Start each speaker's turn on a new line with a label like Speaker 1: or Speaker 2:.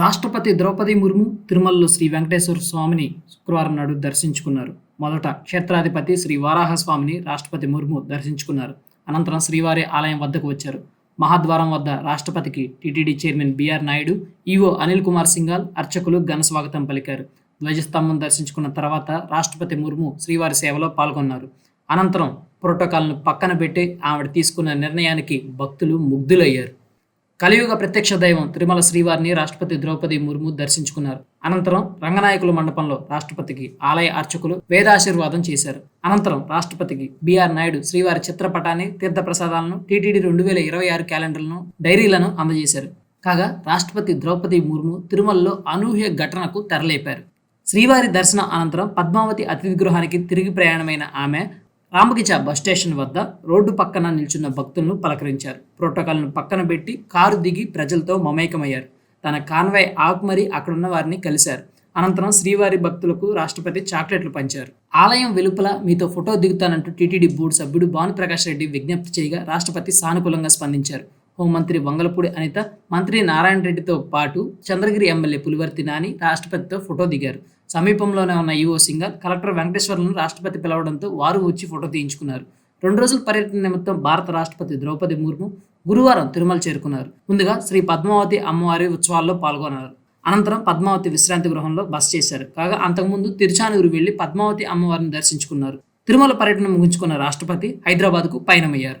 Speaker 1: రాష్ట్రపతి ద్రౌపది ముర్ము తిరుమలలో శ్రీ వెంకటేశ్వర స్వామిని శుక్రవారం నాడు దర్శించుకున్నారు. మొదట క్షేత్రాధిపతి శ్రీ వారాహస్వామిని రాష్ట్రపతి ముర్ము దర్శించుకున్నారు. అనంతరం శ్రీవారి ఆలయం వద్దకు వచ్చారు. మహాద్వారం వద్ద రాష్ట్రపతికి TTD chairman B R Naidu EO Anil Kumar Singhal అర్చకులు ఘన స్వాగతం పలికారు. ధ్వజస్తంభం దర్శించుకున్న తర్వాత రాష్ట్రపతి ముర్ము శ్రీవారి సేవలో పాల్గొన్నారు. అనంతరం ప్రోటోకాల్ను పక్కన పెట్టి ఆవిడ తీసుకున్న నిర్ణయానికి భక్తులు ముగ్ధులయ్యారు. కలియుగ ప్రత్యక్ష దైవం తిరుమల శ్రీవారిని రాష్ట్రపతి ద్రౌపది ముర్ము దర్శించుకున్నారు. అనంతరం రంగనాయకుల మండపంలో రాష్ట్రపతికి ఆలయ అర్చకులు వేదాశీర్వాదం చేశారు. అనంతరం రాష్ట్రపతికి బీఆర్ నాయుడు శ్రీవారి చిత్రపటాన్ని తీర్థప్రసాదాలను టీటీడీ రెండు వేల ఇరవై ఆరు క్యాలెండర్లను డైరీలను అందజేశారు. కాగా రాష్ట్రపతి ద్రౌపది ముర్ము తిరుమలలో అనూహ్య ఘటనకు తెరలేపారు. శ్రీవారి దర్శనం అనంతరం పద్మావతి అతిథి గృహానికి తిరిగి ప్రయాణమైన ఆమె రామగిచా బస్ స్టేషన్ వద్ద రోడ్డు పక్కన నిల్చున్న భక్తులను పలకరించారు. ప్రోటోకాల్ను పక్కన పెట్టి కారు దిగి ప్రజలతో మమేకమయ్యారు. తన కాన్వాయ్ ఆకుమరి అక్కడున్న వారిని కలిశారు. అనంతరం శ్రీవారి భక్తులకు రాష్ట్రపతి చాక్లెట్లు పంచారు. ఆలయం వెలుపల మీతో ఫోటో దిగుతానంటూ టీటీడీ బోర్డు సభ్యుడు భానుప్రకాష్ రెడ్డి విజ్ఞప్తి చేయగా రాష్ట్రపతి సానుకూలంగా స్పందించారు. హోంమంత్రి వంగలపూడి అనిత మంత్రి నారాయణ రెడ్డితో పాటు చంద్రగిరి ఎమ్మెల్యే పులివర్తి నాని రాష్ట్రపతితో ఫోటో దిగారు. సమీపంలోనే ఉన్న ఈఓ సింగర్ కలెక్టర్ వెంకటేశ్వర్లను రాష్ట్రపతి పిలవడంతో వారు వచ్చి ఫోటో తీయించుకున్నారు. రెండు రోజుల పర్యటన నిమిత్తం భారత రాష్ట్రపతి ద్రౌపది ముర్ము గురువారం తిరుమల చేరుకున్నారు. ముందుగా శ్రీ పద్మావతి అమ్మవారి ఉత్సవాల్లో పాల్గొన్నారు. అనంతరం పద్మావతి విశ్రాంతి గృహంలో బస చేశారు. కాగా అంతకుముందు తిరుచానూరు వెళ్ళి పద్మావతి అమ్మవారిని దర్శించుకున్నారు. తిరుమల పర్యటన ముగించుకున్న రాష్ట్రపతి హైదరాబాద్కు పయనమయ్యారు.